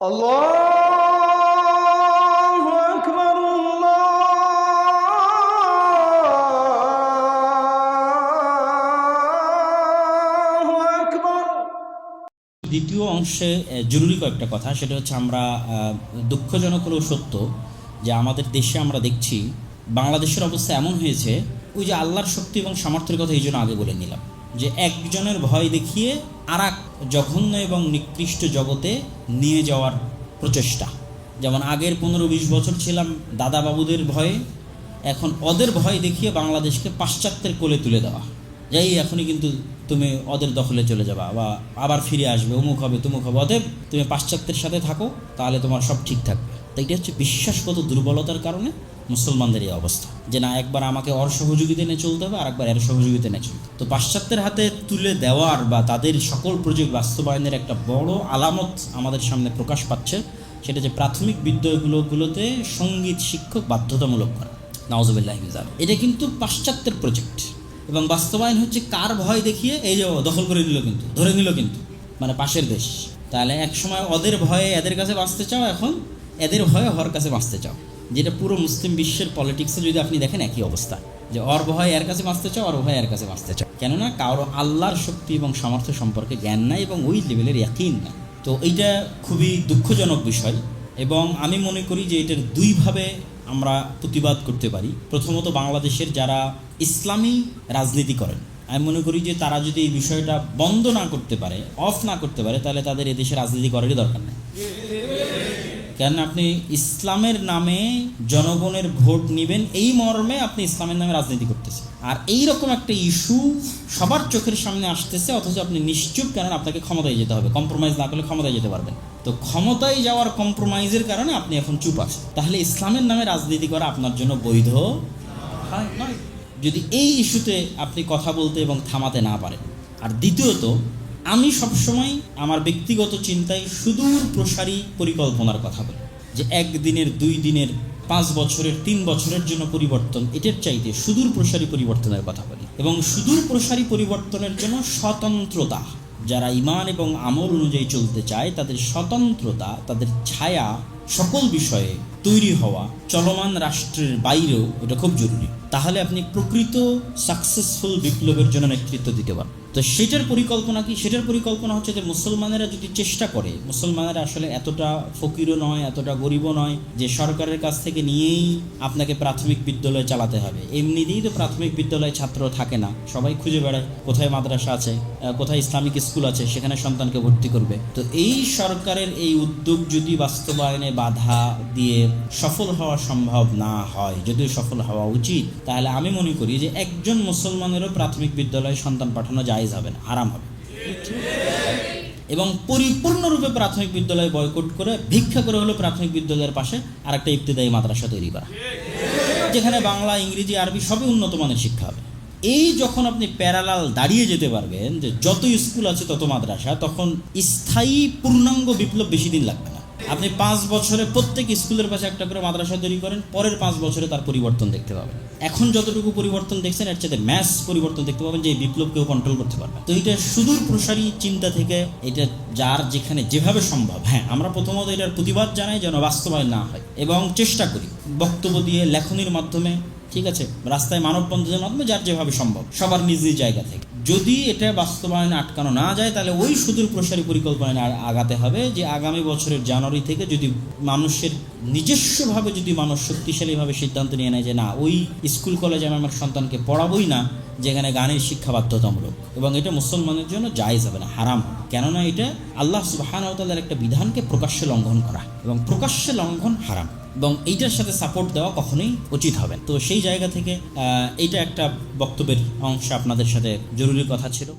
الله أكبر الله أكبر দ্বিতীয় অংশে আহ, জরুরি কয়েকটা কথা সেটা হচ্ছে আমরা আহ, দুঃখজনক হলেও সত্য যে আমাদের দেশে আমরা দেখছি বাংলাদেশের অবস্থা এমন হয়েছে ওই যে আল্লাহর শক্তি এবং সামর্থ্যের কথা এই জন্য আগে বলে নিলাম যে একজনের ভয় দেখিয়ে আর জঘন্য এবং নিকৃষ্ট জগতে নিয়ে যাওয়ার প্রচেষ্টা। যেমন আগের পনেরো বিশ বছর ছিলাম দাদা বাবুদের ভয়ে, এখন ওদের ভয় দেখিয়ে বাংলাদেশকে পাশ্চাত্যের কোলে তুলে দেওয়া। যাই এখনই কিন্তু তুমি ওদের দখলে চলে যাবা বা আবার ফিরে আসবে, অমুক হবে, তুমুক হবে। অতএব তুমি পাশ্চাত্যের সাথে থাকো, তাহলে তোমার সব ঠিক থাকবে। তাই এটা হচ্ছে বিশ্বাসগত দুর্বলতার কারণে মুসলমানদের এই অবস্থা। যে না, একবার আমাকে অর সহযোগিতা নিয়ে চলতে হবে আর একবার এর সহযোগিতা নিয়ে চলতে তো পাশ্চাত্যের হাতে তুলে দেওয়ার বা তাদের সকল প্রজেক্ট বাস্তবায়নের একটা বড় আলামত আমাদের সামনে প্রকাশ পাচ্ছে, সেটা যে প্রাথমিক বিদ্যালয়গুলোগুলোতে সংগীত শিক্ষক বাধ্যতামূলক করা। নওয়াজবিল্লাহ এটা কিন্তু পাশ্চাত্যের প্রজেক্ট। এবং বাস্তবায়ন হচ্ছে কার ভয় দেখিয়ে, এই যে দখল করে নিল কিন্তু, ধরে নিল কিন্তু মানে পাশের দেশ। তাহলে এক সময় ওদের ভয়ে এদের কাছে বাঁচতে চাও, এখন এদের ভয়ে হর কাছে বাঁচতে চাও। যেটা পুরো মুসলিম বিশ্বের পলিটিক্সে যদি আপনি দেখেন একই অবস্থা। যে ওর ভয় এর কাছে বাঁচতে চাও ওর ভয় এর কাছে বাঁচতে চাও। কেননা কারও আল্লাহর শক্তি এবং সামর্থ্য সম্পর্কে জ্ঞান নাই এবং ওই লেভেলের ইয়াকিন নাই। তো এইটা খুবই দুঃখজনক বিষয় এবং আমি মনে করি যে এটার দুইভাবে আমরা প্রতিবাদ করতে পারি। প্রথমত বাংলাদেশের যারা ইসলামী রাজনীতি করেন, আমি মনে করি যে তারা যদি এই বিষয়টা বন্ধ না করতে পারে অফ না করতে পারে, তাহলে তাদের এদেশে রাজনীতি করারই দরকার নেই। কেন আপনি ইসলামের নামে জনগণের ভোট নেবেন? এই মর্মে আপনি ইসলামের নামে রাজনীতি করতেছেন। আর এই রকম একটা ইস্যু সবার চোখের সামনে আসতেছে, অথচ আপনি নিশ্চুপ কেন আপনাকে ক্ষমতায় যেতে হবে? কম্প্রোমাইজ না করলে ক্ষমতায় যেতে পারবেন। তো ক্ষমতায় যাওয়ার কম্প্রোমাইজের কারণে আপনি এখন চুপ আছেন। তাহলে ইসলামের নামে রাজনীতি করা আপনার জন্য বৈধ? যদি এই ইস্যুতে আপনি কথা বলতে এবং থামাতে না পারেন। আর দ্বিতীয়ত আমি সবসময় আমার ব্যক্তিগত চিন্তায় সুদূর প্রসারী পরিকল্পনার কথা বলি। যে একদিনের, দুই দিনের, পাঁচ বছরের, তিন বছরের জন্য পরিবর্তন, এটার চাইতে সুদূর প্রসারী পরিবর্তনের কথা বলি। এবং সুদূর প্রসারী পরিবর্তনের জন্য স্বতন্ত্রতা, যারা ইমান এবং আমল অনুযায়ী চলতে চায়, তাদের স্বতন্ত্রতা, তাদের ছায়া সকল বিষয়ে তৈরি হওয়া, চলমান রাষ্ট্রের বাইরেও এটা খুব জরুরি। তাহলে আপনি প্রকৃত সাকসেসফুল বিপ্লবের জন্য নেতৃত্ব দিতে পারেন তো সেটার পরিকল্পনা কি? সেটার পরিকল্পনা হচ্ছে যে মুসলমানেরা যদি চেষ্টা করে, মুসলমানেরা আসলে এতটা ফকিরও নয়, এতটা গরিবও নয়, যে সরকারের কাছ থেকে নিয়েই আপনাকে প্রাথমিক বিদ্যালয় চালাতে হবে। এমনিতেই তো প্রাথমিক বিদ্যালয়ে ছাত্র থাকে না। সবাই খুঁজে বেড়ায় কোথায় মাদ্রাসা আছে কোথায় ইসলামিক স্কুল আছে, সেখানে সন্তানকে ভর্তি করবে। তো এই সরকারের এই উদ্যোগ যদি বাস্তবায়নে বাধা দিয়ে সফল হওয়া সম্ভব না হয়, যদিও সফল হওয়া উচিত, তাহলে আমি মনে করি যে একজন মুসলমানেরও প্রাথমিক বিদ্যালয়ে সন্তান পাঠানো জায়েজ হবে না হারাম হবে। এবং পরিপূর্ণরূপে প্রাথমিক বিদ্যালয় বয়কট করে ভিক্ষা করে হলো প্রাথমিক বিদ্যালয়ের পাশে আরেকটা ইবতদায়ী মাদ্রাসা তৈরি করা। যেখানে বাংলা, ইংরেজি, আরবি সবই উন্নত মানের শিক্ষা হবে। এই যখন আপনি প্যারালাল দাঁড়িয়ে যেতে পারবেন যে যত স্কুল আছে তত মাদ্রাসা, তখন স্থায়ী পূর্ণাঙ্গ বিপ্লব বেশি দিন লাগবে। আপনি পাঁচ বছরে প্রত্যেক স্কুলের পাশে একটা করে মাদ্রাসা তৈরি করেন, পরের পাঁচ বছরে তার পরিবর্তন দেখতে পাবেন। এখন যতটুকু পরিবর্তন দেখছেন, এর চেয়ে ম্যাস পরিবর্তন দেখতে পাবেন যে এই বিপ্লব কেউ কন্ট্রোল করতে পারবে। তো এটা সুদূর প্রসারী চিন্তা থেকে এটা যার যেখানে যেভাবে সম্ভব। হ্যাঁ আমরা প্রথমত এটার প্রতিবাদ জানাই যেন বাস্তবায়ন না হয় এবং চেষ্টা করি বক্তব্য দিয়ে, লেখনির মাধ্যমে, ঠিক আছে? রাস্তায় মানববন্ধনের মাধ্যমে যার যেভাবে সম্ভব, সবার নিজ নিজ জায়গা থেকে। যদি এটা বাস্তবায়নে আটকানো না যায়, তাহলে ওই সুদূর প্রসারী পরিকল্পনায় আগাতে হবে যে আগামী বছরের জানুয়ারি থেকে যদি মানুষের নিজস্বভাবে যদি মানুষ শক্তিশালীভাবে সিদ্ধান্ত নিয়ে নেয় যে না, ওই স্কুল, কলেজে আমি আমার সন্তানকে পড়াবোই না, যেখানে গানের শিক্ষা বাধ্যতামূলক, এবং এটা মুসলমানের জন্য জায়েজ হবে না, হারাম কেননা এটা আল্লাহ সুবাহানতালার একটা বিধানকে প্রকাশ্যে লঙ্ঘন করা, এবং প্রকাশ্যে লঙ্ঘন হারাম। এবং এইটার সাথে সাপোর্ট দেওয়া কখনোই উচিত হবে তো সেই জায়গা থেকে এইটা একটা বক্তব্যের অংশ আপনাদের সাথে জরুরি কথা ছিল।